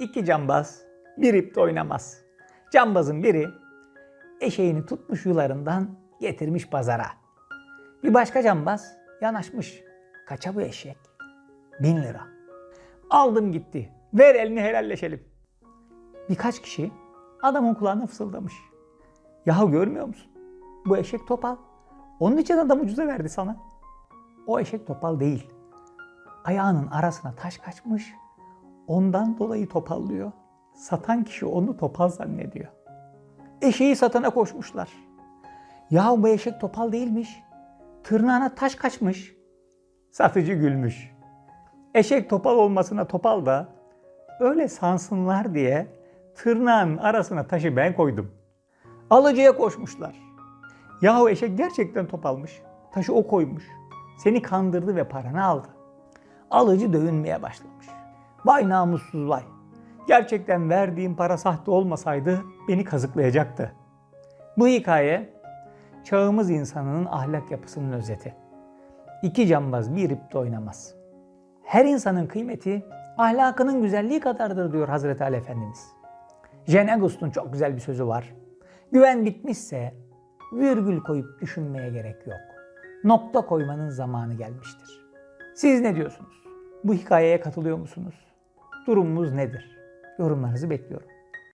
iki cambaz bir ipte oynamaz. Cambazın biri eşeğini tutmuş yularından getirmiş pazara. Bir başka cambaz yanaşmış. Kaça bu eşek? Bin lira. Aldım gitti. Ver elini helalleşelim. Birkaç kişi adamın kulağına fısıldamış. Yahu görmüyor musun? Bu eşek topal. Onun için adam ucuza verdi sana. O eşek topal değil. Ayağının arasına taş kaçmış. Ondan dolayı topallıyor. Satan kişi onu topal zannediyor. Eşeği satana koşmuşlar. Ya bu eşek topal değilmiş. Tırnağına taş kaçmış. Satıcı gülmüş. Eşek topal olmasına topal da öyle sansınlar diye tırnağın arasına taşı ben koydum. Alıcıya koşmuşlar. Yahu eşek gerçekten topalmış. Taşı o koymuş. Seni kandırdı ve paranı aldı. Alıcı dövünmeye başlamış. Vay namussuz vay. Gerçekten verdiğim para sahte olmasaydı beni kazıklayacaktı. Bu hikaye çağımız insanının ahlak yapısının özeti. İki cambaz bir ipte oynamaz. Her insanın kıymeti ahlakının güzelliği kadardır diyor Hazreti Ali Efendimiz. Jane August'un çok güzel bir sözü var. Güven bitmişse virgül koyup düşünmeye gerek yok. Nokta koymanın zamanı gelmiştir. Siz ne diyorsunuz? Bu hikayeye katılıyor musunuz? Durumumuz nedir? Yorumlarınızı bekliyorum.